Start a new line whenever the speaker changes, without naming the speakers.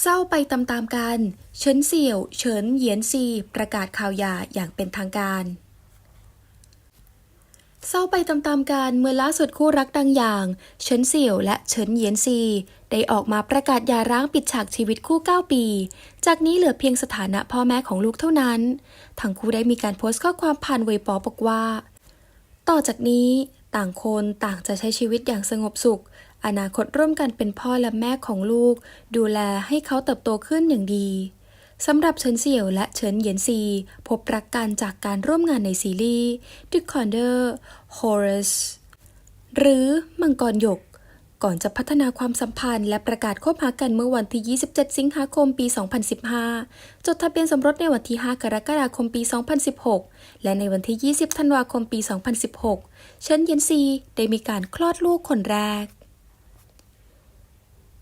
เศร้าไปตามๆกัน เฉินเสี่ยว เฉินเหยียนซี ประกาศข่าวยาอย่างเป็นทางการ เศร้าไปตามๆกันเมื่อล่าสุดคู่รักดังอย่าง เฉินเสี่ยวและเฉินเหยียนซี ได้ออกมาประกาศยาร้างปิดฉากชีวิตคู่ 9 ปี จากนี้เหลือเพียงสถานะพ่อแม่ของลูกเท่านั้น ทั้งคู่ได้มีการโพสต์ข้อความผ่านเว็บปอบอกว่า ต่อจากนี้ต่างคนต่างจะใช้ชีวิตอย่างสงบสุข อนาคตร่วมกันเป็นพ่อและแม่ของลูก ดูแลให้เขาเติบโตขึ้นอย่างดีสำหรับเฉินเสี่ยวและเฉินเหยียนซี พบรักกันจากการร่วมงานในซีรีส์ The Condor Horus หรือมังกรหยก ก่อนจะพัฒนาความสัมพันธ์และประกาศคบหากันเมื่อวันที่ 27 สิงหาคมปี 2015 จดทะเบียนสมรสในวันที่ 5 กรกฎาคมปี 2016 และในวันที่ 20 ธันวาคมปี 2016 เฉินเยียนซีได้มีการคลอดลูกคนแรก